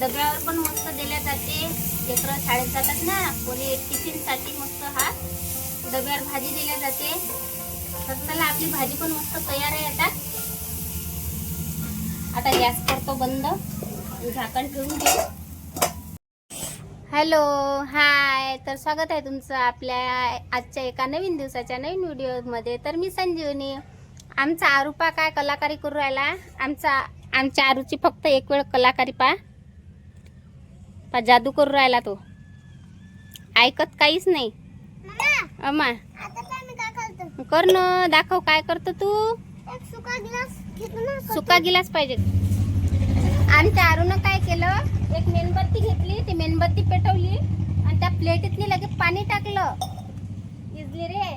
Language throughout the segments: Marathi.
डब्यावर पण मस्त दिल्या जाते. लेकरं शाळेत जातात ना कोणी टिफिनसाठी मस्त हा डब्यावर भाजी दिल्या जाते. तर चला आपली भाजी पण मस्त तयार आहे आता. आता गॅस करतो बंद. झाकण ठेवून घेऊ हॅलो हाय. तर स्वागत आहे तुमचं आपल्या आजच्या एका नवीन दिवसाच्या नवीन व्हिडिओमध्ये. तर मी संजीवनी. आमचा आरुपा काय कलाकारी करू राहिला? आमचा आमच्या आरूची फक्त एक वेळ कलाकारी पा पा जादू करू राहिला तो. ऐकत काहीच नाही. अम्मा. कर न दाखव काय करतो तू. सुका गिलास पाहिजे. आमच्या आरूनं काय केलं एक मेणबत्ती घेतली ती मेणबत्ती पेटवली आणि त्या प्लेटीतनी लगे पाणी टाकलं. इजली रे.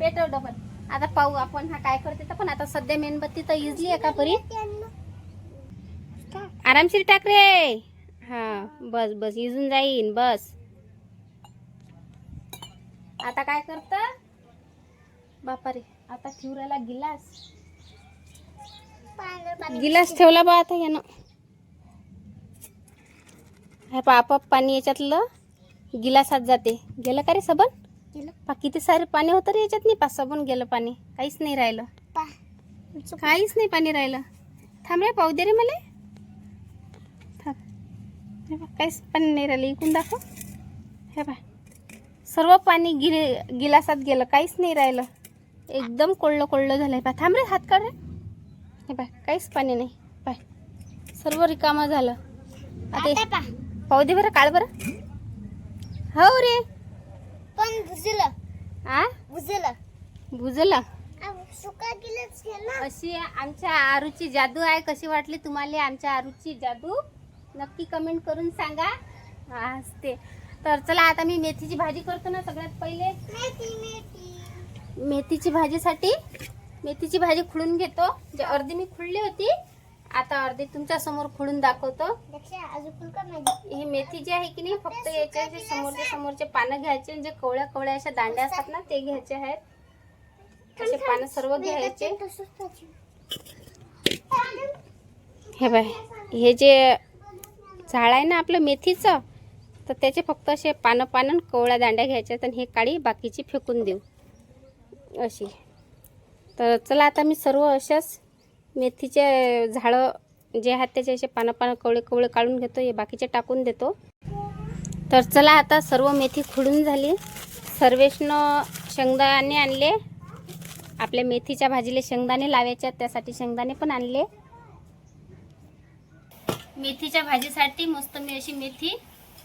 पेटव डबल आता पाहू आपण हा काय करते तर पण आता सध्या मेणबत्ती तर इजली आहे का परी आरामशीर टाक रे. हा बस बस. इजून जाईन बस. आता काय करत? बापा रे आता ठेवरायला गिलास. गिलास ठेवला बा आता यानं. हे पा आपोआप पाणी याच्यातलं गिलासात जाते. गेलं का रे सबन? पा किती सारे पाणी होतं रे याच्यात नाही पा सबन गेलं पाणी. काहीच नाही राहिलं. काहीच नाही पाणी राहिलं. थांब रे पाहू दे रे मला. हे पहा, काहीच पाणी नाही राहिलं इकून दाखव. हे पा सर्व पाणी गिल गिलासात गेलं काहीच नाही राहिलं. एकदम कोळलं कोळलं झालंय. पा थांब रे हात काढ रे. हे पाय काहीच पाणी नाही. पाय सर्व रिकामं झालं. आता पाहू दे बरं काढ बरं. हो रे. पण भुजलं आ? भुजलं भुजलं सुका अशी आमच्या आरूची जादू आहे कशी वाटली तुम्हाला? आमच्या आरूची जादू? नक्की कमेंट करून सांगा. हा ते तर चला आता मी मेथीची भाजी करतो ना सगळ्यात पहिले. मेथी मेथी. मेथीची भाजीसाठी मेथीची भाजी खुडून घेतो. जे अर्धी मी खुडली होती आता अर्धी तुमच्यासमोर खुडून दाखवतो ही मेथी जी आहे की नाही फक्त याचे जे समोरचे समोरचे पानं घ्यायचे जे कवळ्या कवळ्या अशा दांड्या असतात ना ते घ्यायचे आहेत. असे पानं सर्व घ्यायचे. हे बाय हे जे झाड आहे ना आपलं मेथीचं तर त्याचे फक्त असे पानं पानं कोवळ्या कवळ्या दांड्या घ्यायच्या आणि हे काळी बाकीची फेकून देऊ. अशी. तर चला आता मी सर्व अशाच मेथीचे झाडं जे आहेत त्याचे असे पानं पानं कवळे कवळे काढून घेतो हे बाकीचे टाकून देतो. तर चला आता सर्व मेथी खुडून झाली. सर्वेशनं शेंगदाणे आणले. आपल्या मेथीच्या भाजीला शेंगदाणे लावायच्या त्यासाठी शेंगदाणे पण आणले. मेथीच्या भाजीसाठी मस्त मी अशी मेथी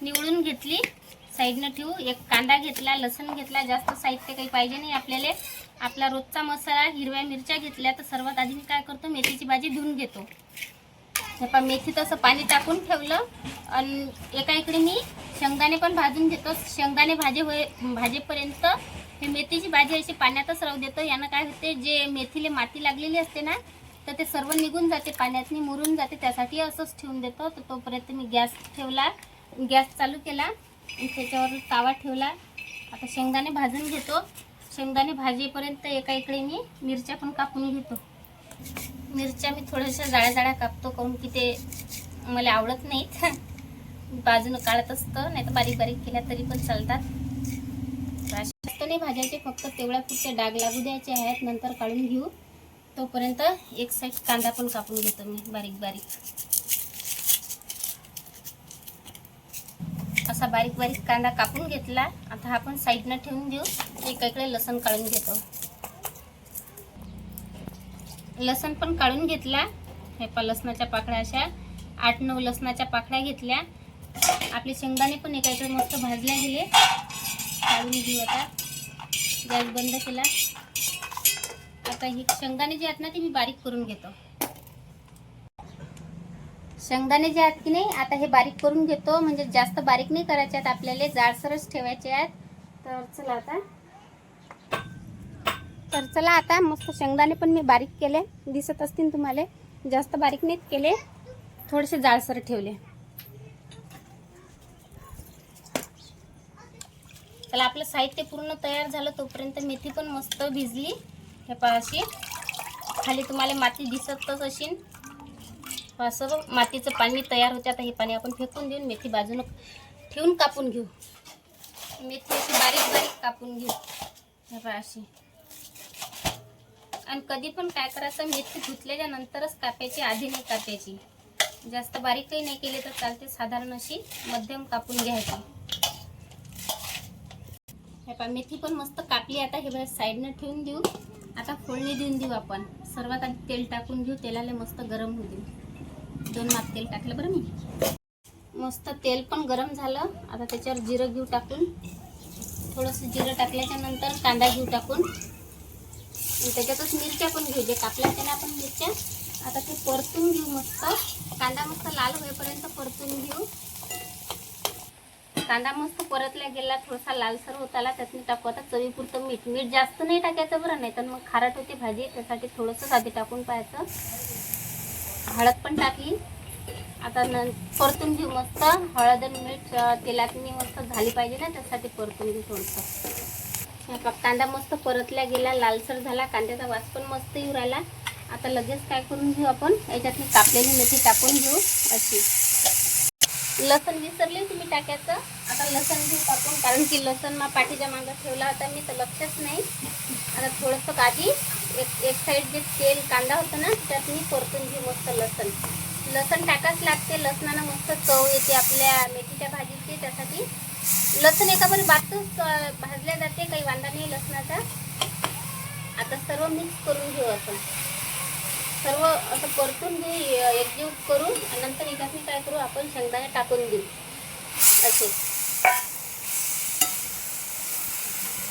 निवडून घेतली. साईडनं ठेवू. एक कांदा घेतला लसण घेतला जास्त साहित्य काही पाहिजे नाही आपल्याला. आपला रोजचा मसाला हिरव्या मिरच्या घेतल्या तर सर्वात आधी मी काय करतो मेथीची भाजी धुवून घेतो. हे पहा मेथी तसं पाणी टाकून ठेवलं. आणि एका इकडे मी शेंगदाणे पण भाजून घेतो. शेंगदाणे भाजे होय भाजेपर्यंत हे मेथीची भाजी अशी पाण्यातच राहू देतो. यानं काय होते जे मेथीले माती लागलेली असते ना तर ते सर्व निघून जाते पाण्यातनी मुरून जाते. त्यासाठी असंच ठेवून देतो. तर तोपर्यंत मी गॅस ठेवला गॅस चालू केला. आणि त्याच्यावर तावा ठेवला. आता शेंगदाणे भाजून घेतो. शेंगदाणे भाजीपर्यंत एका इकडे मी मिरच्या पण कापून घेतो. मिरच्या मी थोड्याशा जाळ्या जाळ्या कापतो काहून की ते मला आवडत नाहीत. बाजूनं काढत असतं नाही तर बारीक बारीक केल्या तरी पण चालतात. जास्त नाही भाज्याचे फक्त तेवढ्या पुढच्या डाग लागू द्यायचे आहेत. नंतर काढून घेऊ. तोपर्यंत एक साईड कांदा पण कापून घेतो मी बारीक बारीक. असा बारीक बारीक कांदा कापून घेतला. आता हा आपण साईडनं ठेवून देऊ. एकाकडे लसूण लसण काढून घेतो. लसण पण काढून घेतला. हे पा लसणाच्या पाकळ्या अशा. आठ नऊ लसणाच्या पाकळ्या घेतल्या. आपले शेंगदाणे पण एकाकडे मस्त भाजल्या गेले. काढून घेऊ आता. गॅस बंद केला. आता ही शेंगदाणे जे आहेत ना ते मी बारीक करून घेतो. शेंगदाणे जे आहेत की नाही आता हे बारीक करून घेतो. म्हणजे जास्त बारीक नाही करायचे आहेत आपल्याला जाडसरच ठेवायचे आहेत. तर चला आता. तर चला आता मस्त शेंगदाणे पण मी बारीक केले. दिसत असतील तुम्हाला. जास्त बारीक नाहीत केले. थोडेसे जाडसर ठेवले. त्याला आपलं साहित्य पूर्ण तयार झालं तोपर्यंत मेथी पण मस्त भिजली. हे पहा अशी. खाली तुम्हाला माती दिसतच असेल हे असं मातीचं पाणी तयार होते. आता हे पाणी आपण फेकून देऊन मेथी बाजूनं ठेवून कापून घेऊ. मेथी अशी बारीक बारीक कापून घेऊ. हे पहा अशी. आणि कधी पण काय करायचं मेथी धुतल्याच्या नंतरच कापायची आधी नाही कापायची. जास्त बारीकही नाही केली तर चालते. साधारण अशी मध्यम कापून घ्यायची. हे पहा मेथी पण मस्त कापली. आता हे बघा साईडनं ठेवून देऊ. आता फोडणी देऊन देऊ आपण. सर्वात आधी तेल टाकून घेऊ. तेलाला मस्त गरम होऊ देऊ. दोन माप तेल टाकलं बरं मी. मस्त तेल पण गरम झालं. आता त्याच्यावर जिरं घेऊ टाकून. थोडंसं जिरं टाकल्याच्या नंतर कांदा घेऊ टाकून. त्याच्यातच मिरच्या पण घेऊ. जे कापल्या त्याला आपण मिरच्या. आता ते परतून घेऊ मस्त. कांदा मस्त लाल होईपर्यंत परतून घेऊ. कांदा मस्त परतला गेला. थोडासा लालसर होत आला. त्यातनं टाकू. आता चवीपुरतं मीठ. मीठ जास्त नाही टाकायचं बरं नाही तर खारट होते भाजी त्यासाठी थोडंसं आधी टाकून पाहायचं. हळद पण टाकली. आता न परतून घेऊ मस्त. हळद आणि मीठ तेलात मी मस्त झाली पाहिजे ना त्यासाठी परतून घेऊ थोडंसं. कांदा मस्त परतला गेला लालसर झाला कांद्याचा वास पण मस्त येऊ राहिला. आता लगेच काय करून घेऊ आपण? याच्यातली कापलेली मेथी टाकून घेऊ अशी. लसण विसरले तुम्ही टाकायचं. आता लसण घेऊ टाकून कारण की लसण मा पाठीच्या मागं ठेवला होता मी तर लक्षच नाही. आता थोडंसं काजी एक एक साईड जे तेल कांदा होता ना त्यात मी परतून घेऊ मस्त लसण. लसण टाकाच लागते लसणानं मस्त चव येते आपल्या मेथीच्या भाजीची त्यासाठी. लसण एका पण बातच भाजल्या जाते काही वांदा नाही लसणाचा. आता सर्व मिक्स करून घेऊ असं सर्व असं परतून घेऊ एकजीव करून नंतर एकाच काय करू आपण शेंगदाणे टाकून देऊ. असे.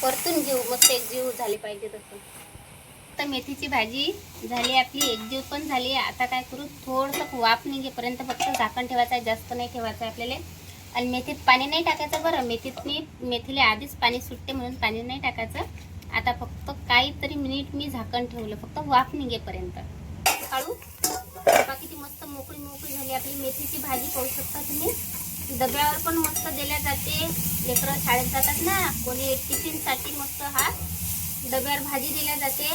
परतून घेऊ. मस्त एकजीव झाली पाहिजे तसं. आता मेथीची भाजी झाली आपली एकजीव पण झाली. आता काय करू? थोडंसं वाफ निघेपर्यंत फक्त झाकण ठेवायचं आहे. जास्त नाही ठेवायचं आहे आपल्याला. आणि मेथीत पाणी नाही टाकायचं बरं. मेथीत मी मेथीला आधीच पाणी सुटते म्हणून पाणी नाही टाकायचं. आता फक्त काहीतरी मिनिट मी झाकण ठेवलं. फक्त वाफ निघेपर्यंत. काढू? बाकी ती मस्त मोकळी मोकळी झाली आपली मेथीची भाजी. पाहू शकता तुम्ही. डब्यावर पण मस्त दिल्या जाते. लेकरं शाळेत जातात ना कोणी टिफिनसाठी मस्त हा डब्यावर भाजी दिल्या जाते.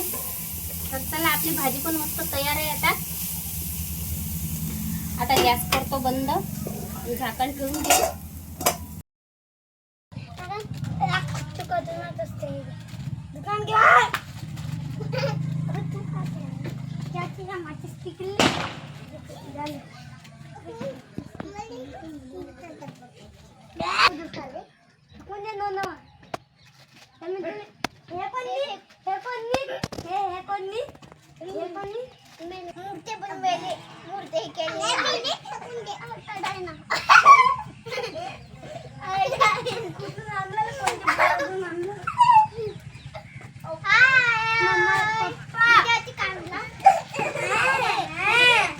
तर चला आपली भाजी पण मस्त तयार आहे आता. आता गॅस करतो बंद. झाकण ठेवून असते दुकान घ्या 行けね。